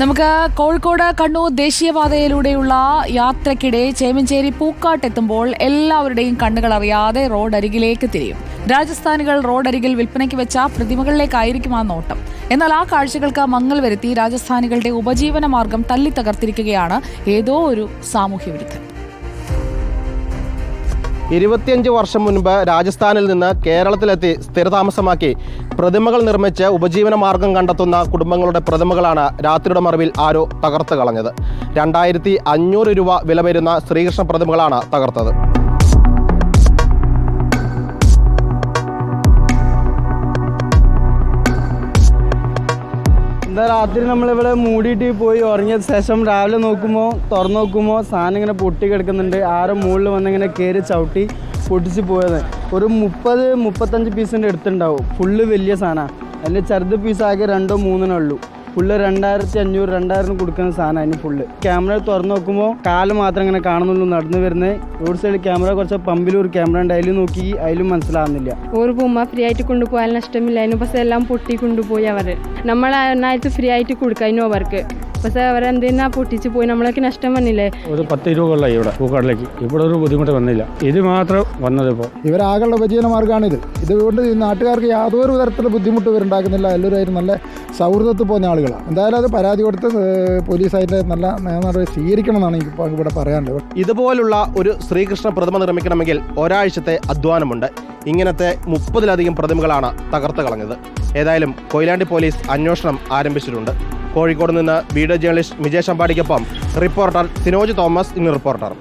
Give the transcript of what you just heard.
നമുക്ക് കോഴിക്കോട് കണ്ണൂർ ദേശീയപാതയിലൂടെയുള്ള യാത്രക്കിടെ ചേമഞ്ചേരി പൂക്കാട്ടെത്തുമ്പോൾ എല്ലാവരുടെയും കണ്ണുകൾ അറിയാതെ റോഡരികിലേക്ക് തിരിയും. രാജസ്ഥാനികൾ റോഡരികിൽ വിൽപ്പനയ്ക്ക് വെച്ച പ്രതിമകളിലേക്കായിരിക്കും ആ നോട്ടം. എന്നാൽ ആ കാഴ്ചകൾക്ക് മങ്ങൽ വരുത്തി രാജസ്ഥാനികളുടെ ഉപജീവന മാർഗം തല്ലിത്തകർത്തിരിക്കുകയാണ് ഏതോ ഒരു സാമൂഹ്യ വിരുദ്ധൻ ഇരുപത്തിയഞ്ച് വർഷം മുൻപ് രാജസ്ഥാനിൽ നിന്ന് കേരളത്തിലെത്തി സ്ഥിരതാമസമാക്കി പ്രതിമകൾ നിർമ്മിച്ച് ഉപജീവന മാർഗം കണ്ടെത്തുന്ന കുടുംബങ്ങളുടെ പ്രതിമകളാണ് രാത്രിയുടെ മറവിൽ ആരോ തകർത്ത് കളഞ്ഞത്. രണ്ടായിരത്തി അഞ്ഞൂറ് രൂപ വില വരുന്ന ശ്രീകൃഷ്ണ പ്രതിമകളാണ് തകർത്തത്. എന്താ രാത്രി നമ്മളിവിടെ മൂടിയിട്ട് പോയി ഉറങ്ങിയ ശേഷം രാവിലെ നോക്കുമ്പോൾ തുറന്നു നോക്കുമ്പോൾ സാധനം ഇങ്ങനെ പൊട്ടി കിടക്കുന്നുണ്ട്. ആരും മുകളിൽ വന്നിങ്ങനെ കയറി ചവിട്ടി പൊട്ടിച്ച് പോയത്. ഒരു മുപ്പത് മുപ്പത്തഞ്ച് പീസിന്റെ അടുത്തുണ്ടാവും. ഫുള്ള് വലിയ സാധനമാണ് അതിന്റെ ചെറുത് പീസ് ആകെ രണ്ടോ മൂന്നിനേ ഉള്ളൂ. ഫുള്ള് രണ്ടായിരത്തി അഞ്ഞൂറ് രണ്ടായിരം കൊടുക്കുന്ന സാധനം അതിന് ഫുള്ള് ക്യാമറ തുറന്നു നോക്കുമ്പോൾ കാൽ മാത്രം ഇങ്ങനെ കാണുന്നുള്ളൂ നടന്നു വരുന്നത് റോഡ് സൈഡ് ക്യാമറ കുറച്ച് പമ്പിൽ ഒരു ക്യാമറ ഉണ്ട്. അതിൽ നോക്കി അതിലും മനസ്സിലാവുന്നില്ല. ഒരു പൂമ്മ ഫ്രീ ആയിട്ട് കൊണ്ടുപോയാൽ അതിന് പക്ഷേ എല്ലാം പൊട്ടി കൊണ്ടുപോയി അവർ നമ്മൾ അതിനായിട്ട് ഫ്രീ ആയിട്ട് കൊടുക്കായിരുന്നു അവർക്ക്. പക്ഷെ അവരെന്തിനാ പൊട്ടിച്ചു പോയി? നമ്മളൊക്കെ നഷ്ടം വന്നില്ലേ? ഒരു പത്ത് ഇരുപത് കൊല്ലമായി ഇവിടെ പൂക്കാടിലേക്ക്. ഇവിടെ ഒരു ബുദ്ധിമുട്ട് വന്നില്ല. ഇത് മാത്രം വന്നത് ഇപ്പോൾ ഇവരാകെയുള്ള ഉപജീവന മാർഗമാണിത് ഇതുകൊണ്ട് ഈ നാട്ടുകാർക്ക് യാതൊരു തരത്തിലുള്ള ബുദ്ധിമുട്ട് ഇവരുണ്ടാക്കുന്നില്ല എല്ലാവരും നല്ല സൗഹൃദത്തിൽ പോകുന്ന ആളുകളാണ് എന്തായാലും അത് പരാതി കൊടുത്ത് പോലീസ് പോലീസായിട്ട് നല്ല നിയമനടപടി സ്വീകരിക്കണം എന്നാണ് എനിക്ക് ഇവിടെ പറയാനുള്ളത്. ഇതുപോലുള്ള ഒരു ശ്രീകൃഷ്ണ പ്രതിമ നിർമ്മിക്കണമെങ്കിൽ ഒരാഴ്ചത്തെ അധ്വാനമുണ്ട്. ഇങ്ങനത്തെ മുപ്പതിലധികം പ്രതിമകളാണ് തകർത്ത് കളഞ്ഞത്. ഏതായാലും കൊയിലാണ്ടി പോലീസ് അന്വേഷണം ആരംഭിച്ചിട്ടുണ്ട്. കോഴിക്കോട് നിന്ന് വീഡിയോ ജേർണലിസ്റ്റ് വിജയ് അമ്പാടിക്കൊപ്പം റിപ്പോർട്ടർ സിനോജ് തോമസ് ഇന്ന് റിപ്പോർട്ടർ.